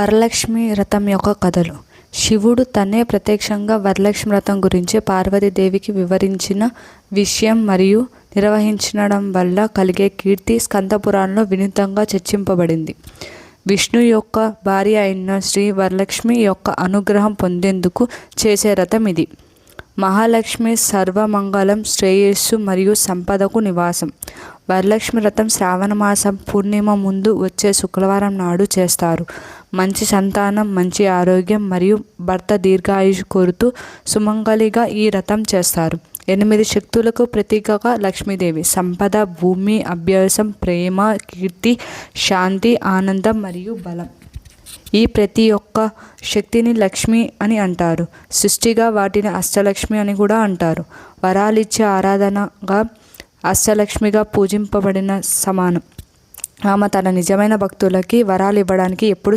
వరలక్ష్మి వ్రతం యొక్క కథలు. శివుడు తనే ప్రత్యక్షంగా వరలక్ష్మి వ్రతం గురించి పార్వతీదేవికి వివరించిన విషయం మరియు నిర్వహించడం వల్ల కలిగే కీర్తి స్కందపురాణంలో వినూతంగా చర్చింపబడింది. విష్ణు యొక్క భార్య అయిన శ్రీ వరలక్ష్మి యొక్క అనుగ్రహం పొందేందుకు చేసే రథం ఇది. మహాలక్ష్మి సర్వమంగళం శ్రేయస్సు మరియు సంపదకు నివాసం. వరలక్ష్మి వ్రతం శ్రావణ మాసం పూర్ణిమ ముందు వచ్చే శుక్రవారం నాడు చేస్తారు. మంచి సంతానం మంచి ఆరోగ్యం మరియు భర్త దీర్ఘాయుష్ కోరుతూ సుమంగళిగా ఈ రథం చేస్తారు. ఎనిమిది శక్తులకు ప్రతీకగా లక్ష్మీదేవి. సంపద భూమి అభ్యాసం ప్రేమ కీర్తి శాంతి ఆనందం మరియు బలం. ఈ ప్రతి ఒక్క శక్తిని లక్ష్మి అని అంటారు. సృష్టిగా వాటిని అష్టలక్ష్మి అని కూడా అంటారు. వరాలిచ్చే ఆరాధనగా అష్టలక్ష్మిగా పూజింపబడిన సమానం. ఆమె తన నిజమైన భక్తులకి వరాలు ఇవ్వడానికి ఎప్పుడు